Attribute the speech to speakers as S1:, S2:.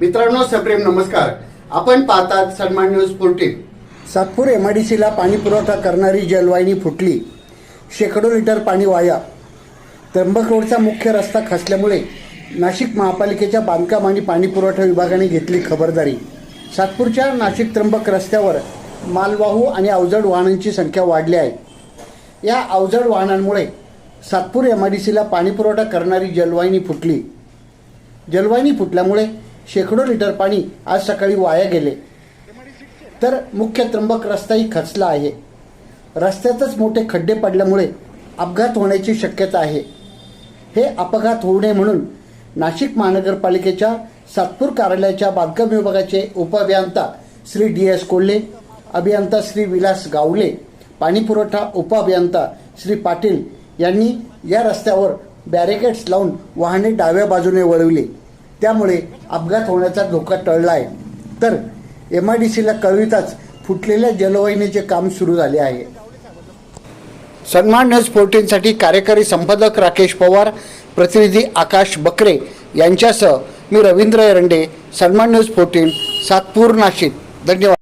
S1: मित्रांनो सप्रेम नमस्कार. आपण पाहतात सन्मान न्यूज फोर्टीन सातपूर एमआयडीसीला पाणी पुरवठा करणारी जलवाहिनी फुटली. शेकडो लिटर पाणी वाया. त्र्यंबक रोडचा मुख्य रस्ता खचल्यामुळे नाशिक महापालिकेच्या बांधकाम आणि पाणीपुरवठा विभागाने घेतली खबरदारी. सातपूरच्या नाशिक त्र्यंबक रस्त्यावर मालवाहू आणि अवजड वाहनांची संख्या वाढली आहे. या अवजड वाहनांमुळे सातपूर एमआयडीसीला सीला पाणीपुरवठा करणारी जलवाहिनी फुटली. जलवाहिनी फुटल्यामुळे शेकडो लिटर पाणी आज सकाळी वाया गेले. तर मुख्य त्र्यंबक रस्ताही खचला आहे. रस्त्यातच मोठे खड्डे पडल्यामुळे अपघात होण्याची शक्यता आहे. हे अपघात होऊ नये म्हणून नाशिक महानगरपालिकेच्या सातपूर कार्यालयाच्या बांधकाम विभागाचे उपअभियंता श्री डी एस कोल्हे अभियंता श्री विलास गावले पाणीपुरवठा उपअभियंता श्री पाटील यांनी या रस्त्यावर बॅरिकेड्स लावून वाहने डाव्या बाजूने वळवली. त्यामुळे अपघात होण्याचा धोका टळला आहे तर एम आय डी सीला कळविताच फुटलेल्या जलवाहिनीचे काम सुरू झाले आहे. सन्मान न्यूज फोर्टीनसाठी कार्यकारी संपादक राकेश पवार प्रतिनिधी आकाश बकरे यांच्यासह मी रवींद्र एरंडे सन्मान न्यूज फोर्टीन सातपूर नाशिक. धन्यवाद.